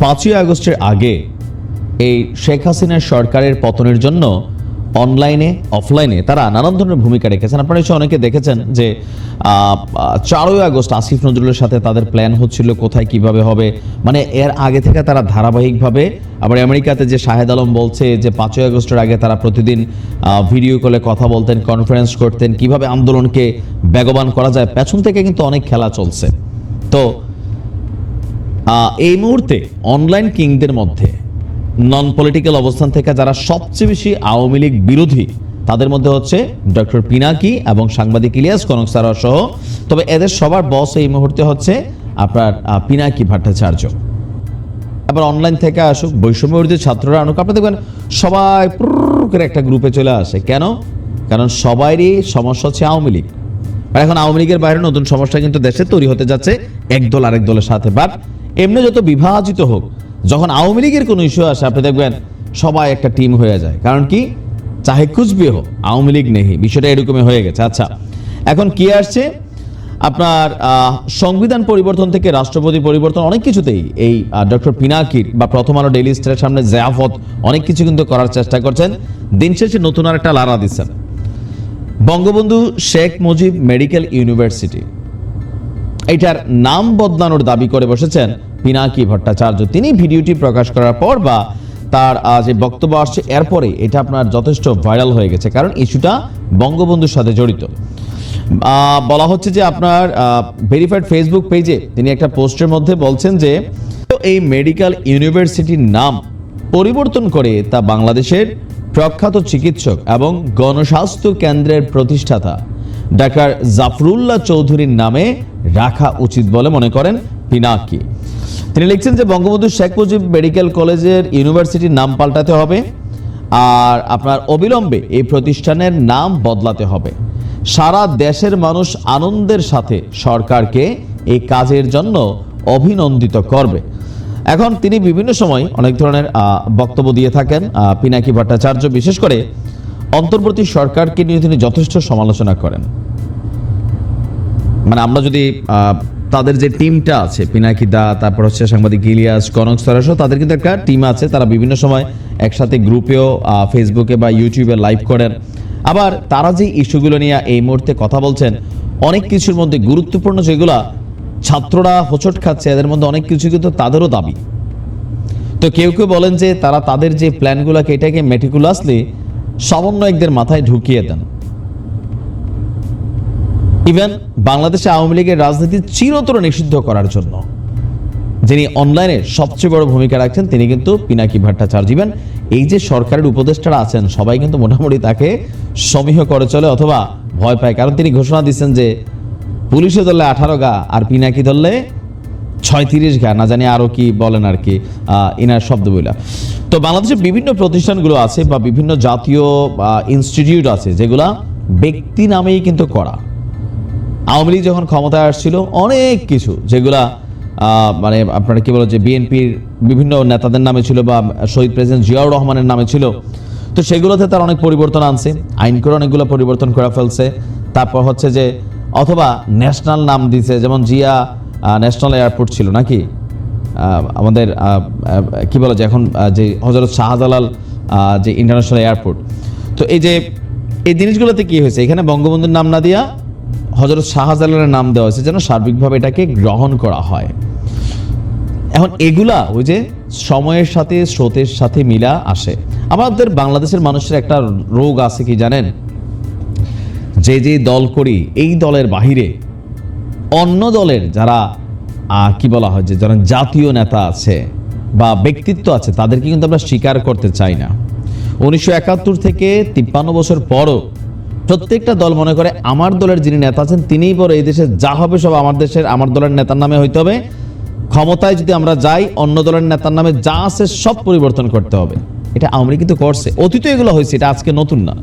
পাঁচই আগস্টের আগে এই শেখ হাসিনার সরকারের পতনের জন্য অনলাইনে, অফলাইনে তারা নানান ধরনের ভূমিকা রেখেছেন। আপনারা নিশ্চয়ই অনেকে দেখেছেন যে চারই আগস্ট আসিফ নজরুলের সাথে তাদের প্ল্যান হচ্ছিল কোথায় কীভাবে হবে। মানে এর আগে থেকে তারা ধারাবাহিকভাবে, আবার আমেরিকাতে যে শাহেদ আলম বলছে যে পাঁচই আগস্টের আগে তারা প্রতিদিন ভিডিও কলে কথা বলতেন কনফারেন্স করতেন, কীভাবে আন্দোলনকে বেগবান করা যায়। পেছন থেকে কিন্তু অনেক খেলা চলছে। তো এই মুহূর্তে অনলাইন কিংদের মধ্যে নন পলিটিক্যাল অবস্থান থেকে যারা সবচেয়ে বেশি আওয়ামী লীগ বিরোধী, তাদের মধ্যে হচ্ছে ডক্টর পিনাকি এবং সাংবাদিক ইলিয়াস কনক সারা সহ। তবে এদের সবার বস এই মুহূর্তে হচ্ছে আপনার পিনাকি ভট্টাচার্য। আবার অনলাইন থেকে আসুক বৈষম্য বিরোধী ছাত্ররা আনুক, আপনি দেখবেন সবাই করে একটা গ্রুপে চলে আসে। কেন? কারণ সবারই সমস্যা হচ্ছে আওয়ামী লীগ। আর এখন আওয়ামী লীগের বাইরে নতুন সমস্যা কিন্তু দেশে তৈরি হতে যাচ্ছে এক দল আরেক দলের সাথে। বাট এমনি যত বিভাজিত হোক, যখন আওয়ামী লীগের কোনো ইস্যু আসে, আপনি দেখবেন সবাই একটা টিম হয়ে যায়। কারণ কি? চাহে কুচবি হোক আওয়ামী লীগ নেই, বিষয়টা এরকমই হয়ে গেছে। আচ্ছা এখন কি আসছে? আপনার সংবিধান পরিবর্তন থেকে রাষ্ট্রপতি পরিবর্তন অনেক কিছুতেই এই ডক্টর পিনাকির বা প্রথম আলো ডেইলি স্টারের সামনে জায়াফত অনেক কিছু কিন্তু করার চেষ্টা করছেন। দিন শেষে নতুন আর একটা লারা দিচ্ছেন। Bangabandhu Sheikh Mujib medical university. এটার নাম বদলানোর দাবি করে বসেছেন পিনাকি ভট্টাচার্য। তিনি ভিডিওটি প্রকাশ করার পর বা তার যে বক্তব্য আসছে, এরপরে এটা আপনার যথেষ্ট ভাইরাল হয়ে গেছে, কারণ ইস্যুটা বঙ্গবন্ধুর সাথে জড়িত। বলা হচ্ছে যে আপনার ভেরিফাইড ফেসবুক পেজে তিনি একটা পোস্টের মধ্যে বলছেন যে এই মেডিকেল ইউনিভার্সিটির নাম পরিবর্তন করে তা বাংলাদেশের প্রখ্যাত চিকিৎসক এবং গণস্বাস্থ্য কেন্দ্রের প্রতিষ্ঠাতা ডাক্তার জাফরুল্লাহ চৌধুরীর নামে রাখা উচিত বলে মনে করেন পিনাকি। তিনি লিখছেন যে, বঙ্গবন্ধু শেখ মুজিব মেডিকেল কলেজের ইউনিভার্সিটির নাম পাল্টাতে হবে আর আপনার অবিলম্বে এই প্রতিষ্ঠানের নাম বদলাতে হবে। সারা দেশের মানুষ আনন্দের সাথে সরকারকে এই কাজের জন্য অভিনন্দিত করবে। এখন তিনি বিভিন্ন সময় অনেক ধরনের বক্তব্য দিয়ে থাকেন পিনাকি ভট্টাচার্য। বিশেষ করে অন্তর্বর্তী সরকারকে নিয়ে তিনি যথেষ্ট সমালোচনা করেন। মানে আমরা যদি তাদের যে টিমটা আছে, পিনাকি দা, তারপর হচ্ছে সাংবাদিক ইলিয়াস, কনক সরাস তাদের কিন্তু একটা টিম আছে, তারা বিভিন্ন সময় একসাথে গ্রুপেও ফেসবুকে বা ইউটিউবে লাইভ করেন। আবার তারা যে ইস্যুগুলো নিয়ে এই মুহূর্তে কথা বলছেন, অনেক কিছুর মধ্যে গুরুত্বপূর্ণ যেগুলা ছাত্ররা হোঁচট খাচ্ছে, এদের মধ্যে অনেক কিছু কিন্তু তাদেরও দাবি। তো কেউ কেউ বলেন যে তারা তাদের যে প্ল্যানগুলোকে এটাকে মেটিকুলাসলি সমন্বয়কদের মাথায় ঢুকিয়ে দেন। ইভেন বাংলাদেশে আওয়ামী লীগের রাজনীতি চিরতর নিষিদ্ধ করার জন্য। যিনি অনলাইনে সবচেয়ে বড় ভূমিকা রাখছেন, তিনি কিন্তু পিনাকি ভট্টাচার্য। ইভেন এই যে সরকারের উপদেষ্টারা আছেন, সবাই কিন্তু মোটামুটি তাকে সমীহ করে চলে অথবা ভয় পায়। কারণ তিনি ঘোষণা দিচ্ছেন যে পুলিশে ধরলে আঠারো গা আর পিনাকি ধরলে ছয়ত্রিশ গা, না জানি আরও কি বলেন আর কি ইনার শব্দ বইলা তো বাংলাদেশে বিভিন্ন প্রতিষ্ঠানগুলো আছে বা বিভিন্ন জাতীয় ইনস্টিটিউট আছে যেগুলা ব্যক্তি নামেই কিন্তু করা। আওয়ামী লীগ যখন ক্ষমতায় আসছিল, অনেক কিছু, যেগুলা মানে আপনারা কি বলো যে বিএনপির বিভিন্ন নেতাদের নামে ছিল বা শহীদ প্রেসিডেন্ট জিয়াউর রহমানের নামে ছিল, তো সেগুলোতে তার অনেক পরিবর্তন আনছে আইন করে অনেকগুলো পরিবর্তন করে ফেলছে। তারপর হচ্ছে যে, অথবা ন্যাশনাল নাম দিছে, যেমন জিয়া ন্যাশনাল এয়ারপোর্ট ছিল নাকি? আমাদের কি বলা যায় এখন যে হজরত শাহজালাল যে ইন্টারন্যাশনাল এয়ারপোর্ট তো এই যে, এই জিনিসগুলোতে কি হয়েছে? এখানে বঙ্গবন্ধুর নাম না দিয়া হজরত শাহজালালের নাম দেওয়া হয়েছে যেন সার্বিকভাবে এটাকে গ্রহণ করা হয়। এখন এগুলা ওই যে সময়ের সাথে, স্রোতের সাথে মিলা আসে। আমাদের বাংলাদেশের মানুষের একটা রোগ আছে কি জানেন? যে যে দল করি, এই দলের বাহিরে অন্য দলের যারা কি বলা হয় যে যারা জাতীয় নেতা আছে বা ব্যক্তিত্ব আছে, তাদেরকে কিন্তু আমরা স্বীকার করতে চাই না। উনিশশো একাত্তর থেকে তিপ্পান্ন বছর পরও প্রত্যেকটা দল মনে করে আমার দলের যিনি নেতা আছেন, তিনিই পরে এই দেশে যা হবে সব আমার দেশের, আমার দলের নেতার নামে হইতে হবে। ক্ষমতায় যদি আমরা যাই, অন্য দলের নেতার নামে যা আছে সব পরিবর্তন করতে হবে। এটা আমরা কিন্তু করছে। অতীত এগুলো হয়েছে, এটা আজকে নতুন না।